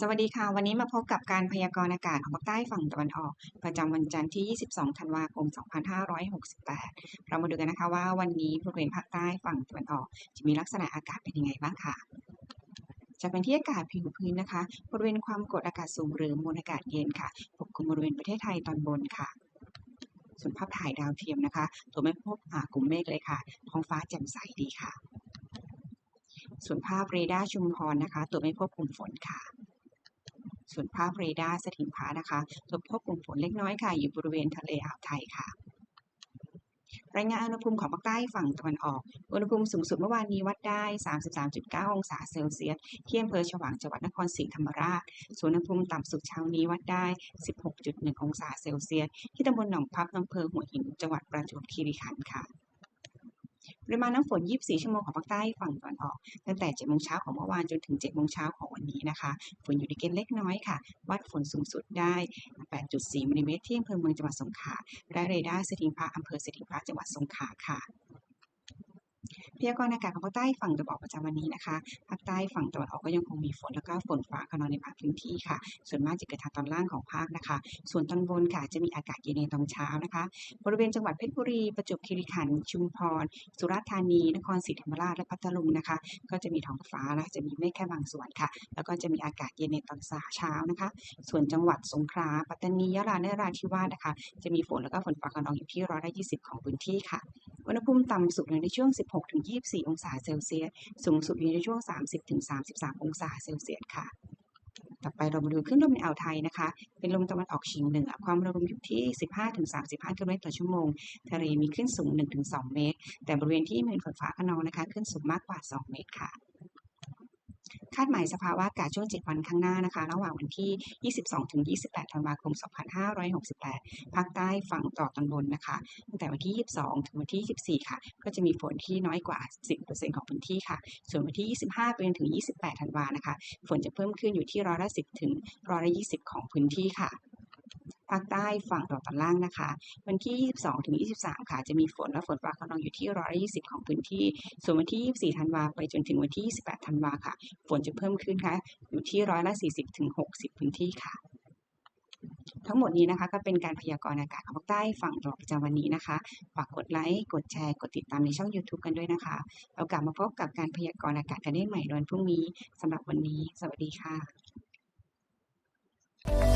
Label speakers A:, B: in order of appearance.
A: สวัสดีค่ะ วันนี้มาพบกับการพยากรณ์อากาศของภาคใต้ฝั่งตะวันออก ประจำวันจันทร์ที่ 22 ธันวาคม 2568 เรามาดูกันนะคะว่าวันนี้บริเวณภาคใต้ฝั่งตะวันออก จะมีลักษณะอากาศเป็นยังไงบ้างค่ะจากเป็นที่อากาศผิวพื้นนะคะ บริเวณความกดอากาศสูงหรือมวลอากาศเย็นค่ะปกคลุมบริเวณประเทศไทยตอนบนค่ะส่วนภาพถ่ายดาวเทียมนะคะตัวไม่พบกลุ่มเมฆเลยค่ะ ท้องฟ้าแจ่มใสดีค่ะ ส่วนภาพเรดาร์ชุมพรนะคะตัวไม่พบกลุ่มฝนค่ะ ส่วนภาพเรดาร์สถิงพานะคะตัวพบกลุ่มฝนเล็กน้อยค่ะ อยู่บริเวณทะเลอ่าวไทยค่ะรายงานอุณหภูมิของภาคใต้ฝั่งตะวันออก อุณหภูมิสูงสุดเมื่อวานนี้วัดได้ 33.9 องศาเซลเซียส ที่อำเภอฉวางจังหวัดนครศรีธรรมราช ส่วนอุณหภูมิต่ำสุดเช้านี้วัดได้ 16.1 องศาเซลเซียส ที่ตำบลหนองพับอำเภอหัวหิน จังหวัดประจวบคีรีขันธ์ค่ะ ปริมาณน้ำฝน 24 ชั่วโมงของภาคใต้ฝั่งตะวันออก ตั้งแต่ 7 โมงเช้าของเมื่อวานจนถึง 7 โมงเช้าของวันนี้นะคะ ฝนอยู่ในเกณฑ์เล็กน้อยค่ะ วัดฝนสูงสุดได้ 8.4มิลลิเมตรที่อำเภอเมืองจังหวัดสงขลา และเรดาร์สถิงพระอำเภอสถิงพระจังหวัดสงขลาค่ะ พยากรณ์อากาศของภาคใต้ฝั่งตะวันออกประจำวันนี้นะคะภาคใต้ฝั่งตะวันออกก็ยังคงมีฝนแล้วก็ฝนฟ้าขนองในบางพื้นที่ค่ะ ส่วนมากจะเกิดทางตอนล่างของภาคนะคะ ส่วนตอนบนค่ะจะมีอากาศเย็นในตอนเช้านะคะ บริเวณจังหวัดเพชรบุรี ประจวบคีรีขันธ์ชุมพร สุราษฎร์ธานี นครศรีธรรมราชและพัทลุงนะคะ ก็จะมีท้องฟ้าและจะมีเมฆแค่บางส่วนค่ะ แล้วก็จะมีอากาศเย็นในตอนเช้านะคะ ส่วนจังหวัดสงขลาปัตตานียะลานราธิวาสนะคะ จะมีฝนแล้วก็ฝนฟ้าขนองอยู่ที่ร้อยละ20ของพื้นที่ค่ะอุณหภูมิต่ำสุดในช่วง24 องศาเซลเซียส สูงสุดอยู่ในช่วง 30-33 องศาเซลเซียสค่ะ ต่อไปเรามาดูขึ้นลมในอ่าวไทยนะคะ เป็นลมตะวันออกเฉียงเหนือ ความเร็วลมอยู่ที่ 15-35กิโลเมตรต่อชั่วโมง ทะเลมีขึ้นสูง 1-2 เมตร แต่บริเวณที่มีฝนฟ้าขนองนะคะ ขึ้นสูงมากกว่า 2 เมตรค่ะ คาดหมายสภาวะอากาศช่วง 7 วันข้างหน้านะคะ ระหว่างวันที่ 22-28 ธันวาคม 2568 ภาคใต้ฝั่งต่อตอนบนนะคะ ตั้งแต่วันที่ 22 ถึงวันที่ 24 ค่ะ ก็จะมีฝนที่น้อยกว่า 10%ของพื้นที่ค่ะ ส่วนวันที่ 25 ไปจนถึง 28 ธันวานะคะ ฝนจะเพิ่มขึ้นอยู่ที่ร้อยละ 10 ถึงร้อยละ 20 ของพื้นที่ค่ะ ภาคใต้ฝั่งตะวันตอนล่างนะคะ วันที่ 22ถึง23 ค่ะ จะมีฝนและฝนฟ้าขนองอยู่ที่ร้อยละ20 ของพื้นที่ ส่วนวันที่ 24 ธันวาไปจนถึงวันที่ 28 ธันวาค่ะ ฝนจะเพิ่มขึ้นค่ะ อยู่ที่ร้อยละ 40ถึง60 พื้นที่ค่ะ ทั้งหมดนี้นะคะก็เป็นการพยากรณ์อากาศของภาคใต้ฝั่งตะวันออกประจำวันนี้นะคะ ฝากกดไลค์ กดแชร์ กดติดตามในช่อง YouTube กันด้วยนะคะ เรากลับมาพบกับการพยากรณ์อากาศกันได้ใหม่ในวันพรุ่งนี้สำหรับวันนี้ สวัสดีค่ะ